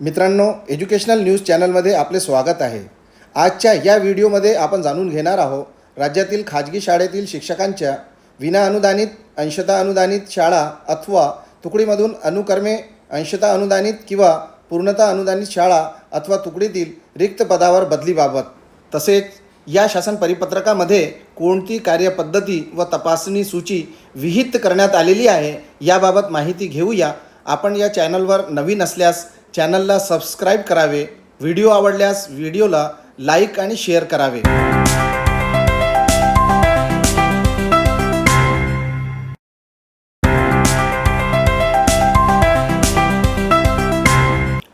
मित्रांनो educational news चॅनलमध्ये आपले स्वागत आहे. आजच्या या व्हिडिओमध्ये आपण जाणून घेणार आहोत राज्यातील खाजगी शाळेतील शिक्षकांच्या विना अनुदानित अनुदानित शाळा अथवा तुकडीमधून अनुकर्मे अंशता अनुदानित किंवा पूर्णता अनुदानित शाळा अथवा तुकडीतील रिक्त पदावर बदलीबाबत. तसेच या शासन परिपत्रकामध्ये कोणती कार्यपद्धती व तपासणी सूची विहित करण्यात आलेली आहे याबाबत माहिती घेऊया. आपण या चॅनलवर नवीन असल्यास चॅनलला सबस्क्राईब करावे व्हिडिओ आवडल्यास व्हिडिओला लाईक आणि शेअर करावे.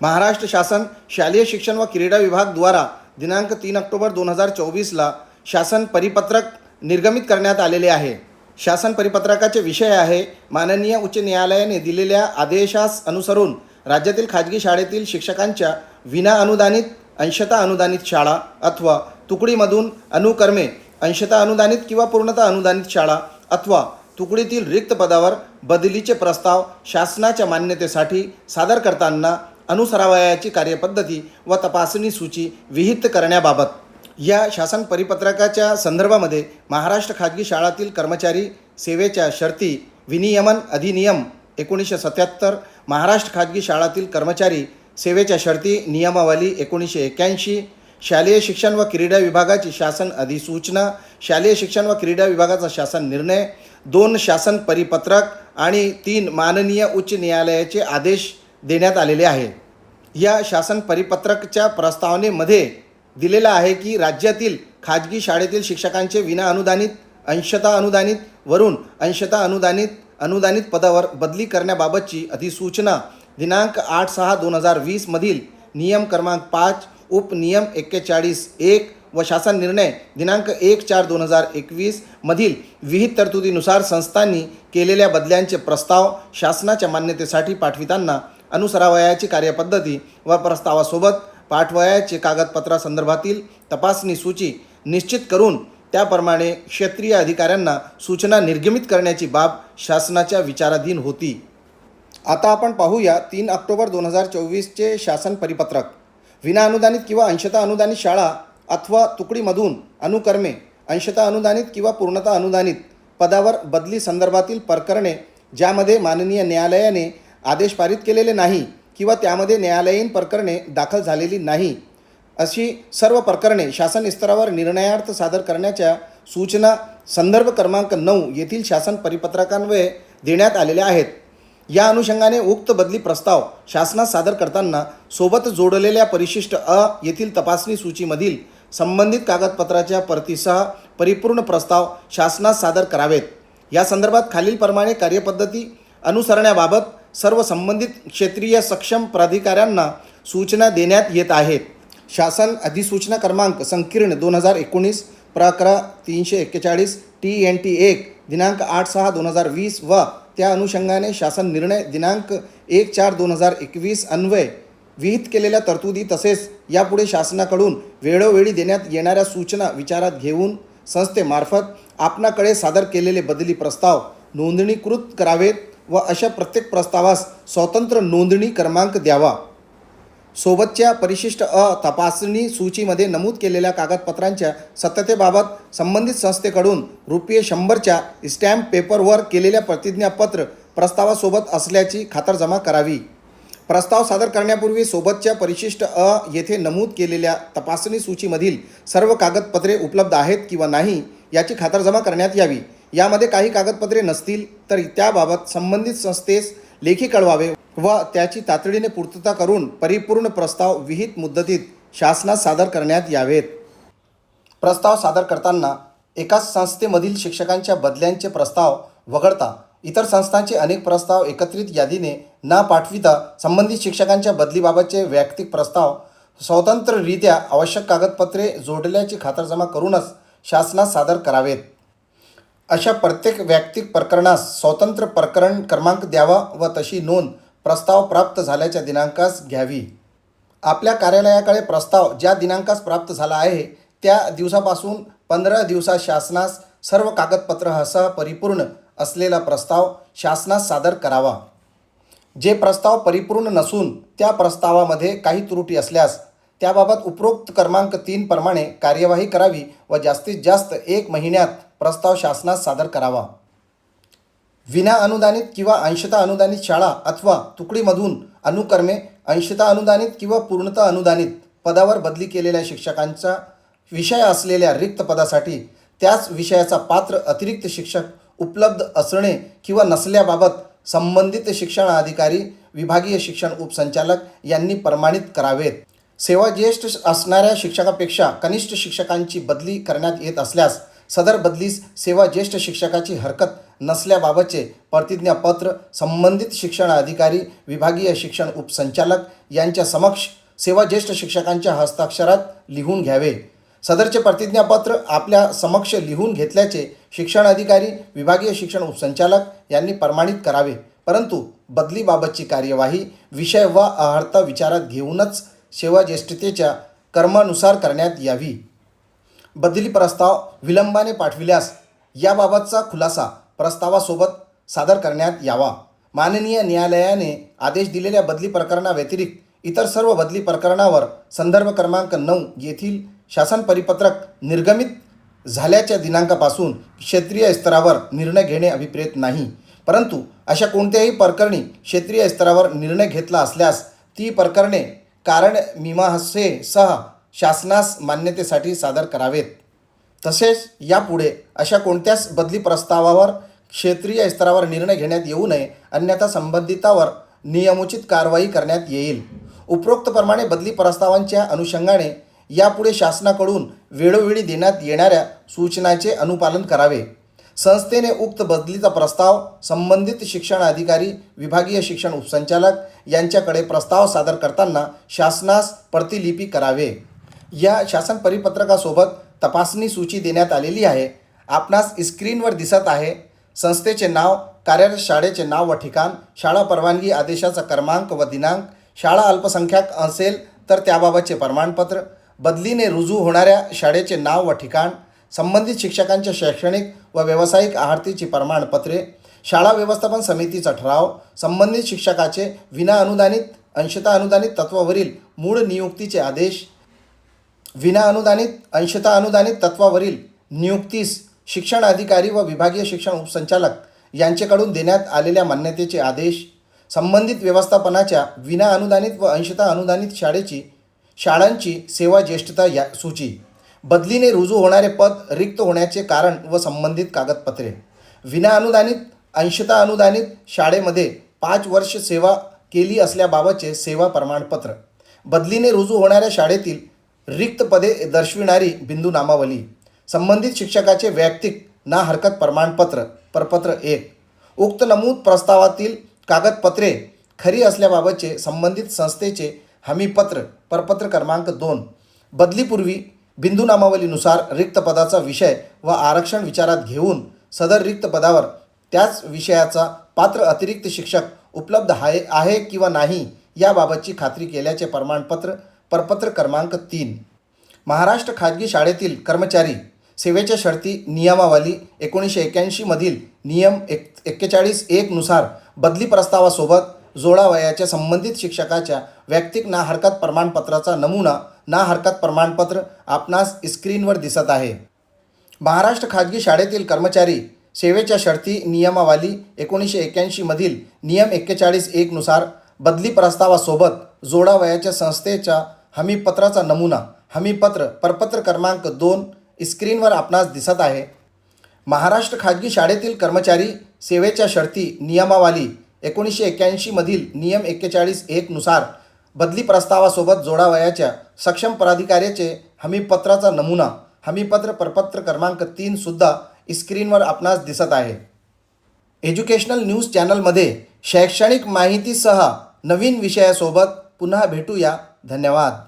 महाराष्ट्र शासन शालेय शिक्षण व क्रीडा विभाग द्वारा दिनांक तीन ऑक्टोबर दोन हजार चोवीसला शासन परिपत्रक निर्गमित करण्यात आलेले आहे. शासन परिपत्रकाचे विषय आहे माननीय उच्च न्यायालयाने दिलेल्या आदेशास अनुसरून राज्यातील खाजगी शाळेतील शिक्षकांच्या विना अनुदानित अंशता अनुदानित शाळा अथवा तुकडीमधून अनुकर्मे अंशता अनुदानित किंवा पूर्णतः अनुदानित शाळा अथवा तुकडीतील रिक्त पदावर बदलीचे प्रस्ताव शासनाच्या मान्यतेसाठी सादर करताना अनुसरावयाची कार्यपद्धती व तपासणी सूची विहित करण्याबाबत. या शासन परिपत्रकाच्या संदर्भामध्ये महाराष्ट्र खाजगी शाळातील कर्मचारी सेवेच्या शर्ती विनियमन अधिनियम एकोणीसशे सत्याहत्तर महाराष्ट्र खाजगी शाळातील कर्मचारी सेवेच्या शर्ती नियमावली एकोणीसशे एक्याऐंशी शालेय शिक्षण व क्रीडा विभागाची शासन अधिसूचना शालेय शिक्षण व क्रीडा विभागाचा शासन निर्णय दोन शासन परिपत्रक आणि तीन माननीय उच्च न्यायालयाचे आदेश देण्यात आलेले आहे. या शासन परिपत्रकच्या प्रस्तावनेमध्ये दिलेलं आहे की राज्यातील खाजगी शाळेतील शिक्षकांचे विना अनुदानित अंशता अनुदानित वरून अंशता अनुदानित अनुदानित पदावर बदली करण्याबाबतची अधिसूचना दिनांक आठ सहा दोन हजार वीसमधील नियम क्रमांक पाच उपनियम एक्केचाळीस एक व शासन निर्णय दिनांक एक चार दोन हजार एकवीसमधील विहित तरतुदीनुसार संस्थांनी केलेल्या बदल्यांचे प्रस्ताव शासनाच्या मान्यतेसाठी पाठविताना अनुसरावयाची कार्यपद्धती व प्रस्तावासोबत पाठवयाचे कागदपत्रासंदर्भातील तपासणी सूची निश्चित करून त्याप्रमाणे क्षेत्रीय अधिकाऱ्यांना सूचना निर्गमित करण्याची बाब शासनाच्या विचाराधीन होती. आता आपण पाहूया तीन ऑक्टोबर दोन हजार चोवीसचे शासन परिपत्रक. विना अनुदानित किंवा अंशतः अनुदानित शाळा अथवा तुकडीमधून अनुकर्मे अंशतः अनुदानित किंवा पूर्णतः अनुदानित पदावर बदली संदर्भातील प्रकरणे ज्यामध्ये माननीय न्यायालयाने आदेश पारित केलेले नाही किंवा त्यामध्ये न्यायालयीन प्रकरणे दाखल झालेली नाही अशी सर्व प्रकरणे शासन स्तरावर निर्णयार्थ सादर करण्याच्या सूचना संदर्भ क्रमांक नऊ येथील शासन परिपत्रकान्वये देण्यात आलेल्या आहेत. या अनुषंगाने उक्त बदली प्रस्ताव शासनास सादर करताना सोबत जोडलेल्या परिशिष्ट अ येथील तपासणी सूचीमधील संबंधित कागदपत्राच्या परतीसह परिपूर्ण प्रस्ताव शासनास सादर करावेत. या संदर्भात खालीलप्रमाणे कार्यपद्धती अनुसरण्याबाबत सर्व संबंधित क्षेत्रीय सक्षम प्राधिकाऱ्यांना सूचना देण्यात येत आहेत. शासन अधिसूचना क्रमांक संकीर्ण दोन हजार एकोणीस प्रकरा तीनशे एक्केचाळीस टी एन टी एक दिनांक आठ सहा दोन हजार वीस व त्या अनुषंगाने शासन निर्णय दिनांक एक चार दोन हजार एकवीस अन्वय विहित केलेल्या तरतुदी तसेच यापुढे शासनाकडून वेळोवेळी देण्यात येणाऱ्या सूचना विचारात घेऊन संस्थेमार्फत आपणाकडे सादर केलेले बदली प्रस्ताव नोंदणीकृत करावेत व अशा प्रत्येक प्रस्तावास स्वतंत्र नोंदणी क्रमांक द्यावा. सोबतच्या परिशिष्ट अ तपासणी सूचीमध्ये नमूद केलेल्या कागदपत्रांच्या सत्यतेबाबत संबंधित संस्थेकडून रुपये शंभरच्या स्टॅम्प पेपरवर केलेल्या प्रतिज्ञापत्र प्रस्तावासोबत असल्याची खातरजमा करावी. प्रस्ताव सादर करण्यापूर्वी सोबतच्या परिशिष्ट अ येथे नमूद केलेल्या तपासणी सूचीमधील सर्व कागदपत्रे उपलब्ध आहेत किंवा नाही याची खातरजमा करण्यात यावी. यामध्ये काही कागदपत्रे नसतील तर त्याबाबत संबंधित संस्थेस लेखी कळवावे. व त्याची तातडीने पूर्तता करून परिपूर्ण प्रस्ताव विहित मुदतीत शासनास सादर करण्यात यावेत. प्रस्ताव सादर करताना एकाच संस्थेमधील शिक्षकांच्या बदल्यांचे प्रस्ताव वगळता इतर संस्थांचे अनेक प्रस्ताव एकत्रित यादीने न पाठविता संबंधित शिक्षकांच्या बदलीबाबतचे वैयक्तिक प्रस्ताव स्वतंत्ररित्या आवश्यक कागदपत्रे जोडल्याची खातरजमा करूनच शासनास सादर करावेत. अशा प्रत्येक वैयक्तिक प्रकरणास स्वतंत्र प्रकरण क्रमांक द्यावा व तशी नोंद प्रस्ताव प्राप्त झाल्याच्या दिनांकास घ्यावी. आपल्या कार्यालयाकडे प्रस्ताव ज्या दिनांकास प्राप्त झाला आहे त्या दिवसापासून पंधरा दिवसात शासनास सर्व कागदपत्र कागदपत्रासह परिपूर्ण असलेला प्रस्ताव शासनास सादर करावा. जे प्रस्ताव परिपूर्ण नसून त्या प्रस्तावामध्ये काही त्रुटी असल्यास त्याबाबत उपरोक्त क्रमांक तीन प्रमाणे कार्यवाही करावी व जास्तीत जास्त एक महिन्यात प्रस्ताव शासनास सादर करावा. विना अनुदानित किंवा अंशतः अनुदानित शाळा अथवा तुकडीमधून अनुक्रमे अंशतः अनुदानित किंवा पूर्णतः अनुदानित पदावर बदली केलेल्या शिक्षकांचा विषय असलेल्या रिक्त पदासाठी त्याच विषयाचा पात्र अतिरिक्त शिक्षक उपलब्ध असणे किंवा नसल्याबाबत संबंधित शिक्षण अधिकारी विभागीय शिक्षण उपसंचालक यांनी प्रमाणित करावेत. सेवा ज्येष्ठ असणाऱ्या शिक्षकापेक्षा कनिष्ठ शिक्षकांची बदली करण्यात येत असल्यास सदर बदलीस सेवा ज्येष्ठ शिक्षकाची हरकत नसल्याबाबतचे प्रतिज्ञापत्र संबंधित शिक्षण अधिकारी विभागीय शिक्षण उपसंचालक यांच्या समक्ष सेवा ज्येष्ठ शिक्षकांच्या हस्ताक्षरात लिहून घ्यावे. सदरचे प्रतिज्ञापत्र आपल्या समक्ष लिहून घेतल्याचे शिक्षण अधिकारी विभागीय शिक्षण उपसंचालक यांनी प्रमाणित करावे. परंतु बदलीबाबतची कार्यवाही विषय व अहर्ता विचारात घेऊनच सेवा ज्येष्ठतेच्या कर्मानुसार करण्यात यावी. बदली प्रस्ताव विलंबाने पाठविल्यास याबाबतचा खुलासा प्रस्तावासोबत सादर करण्यात यावा. माननीय न्यायालयाने आदेश दिलेल्या बदली प्रकरणाव्यतिरिक्त इतर सर्व बदली प्रकरणावर संदर्भ क्रमांक नऊ येथील शासन परिपत्रक निर्गमित झाल्याच्या दिनांकापासून क्षेत्रीय स्तरावर निर्णय घेणे अभिप्रेत नाही. परंतु अशा कोणत्याही प्रकरणी क्षेत्रीय स्तरावर निर्णय घेतला असल्यास ती प्रकरणे कारण मीमांसेसह शासनास मान्यतेसाठी सादर करावेत. तसेच यापुढे अशा कोणत्याच बदली प्रस्तावावर क्षेत्रीय स्तरावर निर्णय घेण्यात येऊ नये अन्यथा संबंधितावर नियमोचित कारवाई करण्यात येईल. उपरोक्तप्रमाणे बदली प्रस्तावांच्या अनुषंगाने यापुढे शासनाकडून वेळोवेळी देण्यात येणाऱ्या सूचनाचे अनुपालन करावे. संस्थेने उक्त बदलीचा प्रस्ताव संबंधित शिक्षण अधिकारी विभागीय शिक्षण उपसंचालक यांच्याकडे प्रस्ताव सादर करताना शासनास प्रतिलिपी करावे. या शासन परिपत्रकासोबत तपासणी सूची देण्यात आलेली आहे. आपणास स्क्रीनवर दिसत आहे. संस्थेचे नाव कार्यरत शाळेचे नाव व ठिकाण शाळा परवानगी आदेशाचा क्रमांक व दिनांक शाळा अल्पसंख्याक असेल तर त्याबाबतचे प्रमाणपत्र बदलीने रुजू होणाऱ्या शाळेचे नाव व ठिकाण संबंधित शिक्षकांच्या शैक्षणिक व व्यावसायिक आहारतीची प्रमाणपत्रे शाळा व्यवस्थापन समितीचा ठराव संबंधित शिक्षकाचे विना अनुदानित अनुदानित तत्वावरील मूळ नियुक्तीचे आदेश विना अनुदानित अनुदानित तत्वावरील नियुक्तीस शिक्षण अधिकारी व विभागीय शिक्षण उपसंचालक यांच्याकडून देण्यात आलेल्या मान्यतेचे आदेश संबंधित व्यवस्थापनाच्या विना अनुदानित व अंशता अनुदानित शाळेची शाळांची सेवा ज्येष्ठता या सूची बदलीने रुजू होणारे पद रिक्त होण्याचे कारण व संबंधित कागदपत्रे विना अनुदानित अनुदानित शाळेमध्ये पाच वर्ष सेवा केली असल्याबाबतचे सेवा प्रमाणपत्र बदलीने रुजू होणाऱ्या शाळेतील रिक्त पदे दर्शविणारी बिंदू नामावली संबंधित शिक्षकाचे वैयक्तिक ना हरकत प्रमाणपत्र प्रपत्र एक. उक्त नमूद प्रस्तावातील कागदपत्रे खरी असल्याबाबतचे संबंधित संस्थेचे हमीपत्र परपत्र क्रमांक दोन. बदलीपूर्वी बिंदू नामावलीनुसार रिक्त पदाचा विषय व आरक्षण विचारात घेऊन सदर रिक्त पदावर त्याच विषयाचा पात्र अतिरिक्त शिक्षक उपलब्ध आहे आहे किंवा नाही याबाबतची खात्री केल्याचे प्रमाणपत्र परपत्र क्रमांक तीन. महाराष्ट्र खाजगी शाळेतील कर्मचारी सेवेच्या शर्ती नियमावली एकोणीसशे एक्याऐंशीमधील नियम एक एक्केचाळीस एकनुसार बदली प्रस्तावासोबत जोडावयाच्या संबंधित शिक्षकाच्या वैयक्तिक ना हरकत प्रमाणपत्राचा नमुना ना हरकत प्रमाणपत्र आपणास स्क्रीनवर दिसत आहे. महाराष्ट्र खाजगी शाळेतील कर्मचारी सेवेच्या शर्ती नियमावली एकोणीसशे एक्याऐंशीमधील नियम एक्केचाळीस एकनुसार बदली प्रस्तावासोबत जोडावयाच्या संस्थेच्या हमीपत्राचा नमुना हमीपत्र परपत्र क्रमांक दोन स्क्रीनवर आपणास दिसत आहे. महाराष्ट्र खाजगी शाळेतील कर्मचारी सेवेच्या शर्ती नियमावली. एकोणीसशे एक्क्याऐंशीमधील नियम एक्केचाळीस एकनुसार बदली प्रस्तावासोबत जोडावयाच्या सक्षम प्राधिकाऱ्याचे हमीपत्राचा नमुना हमीपत्र प्रपत्र क्रमांक तीनसुद्धा स्क्रीनवर आपणास दिसत आहे. एज्युकेशनल न्यूज चॅनलमध्ये शैक्षणिक माहितीसह नवीन विषयासोबत पुन्हा भेटूया. धन्यवाद.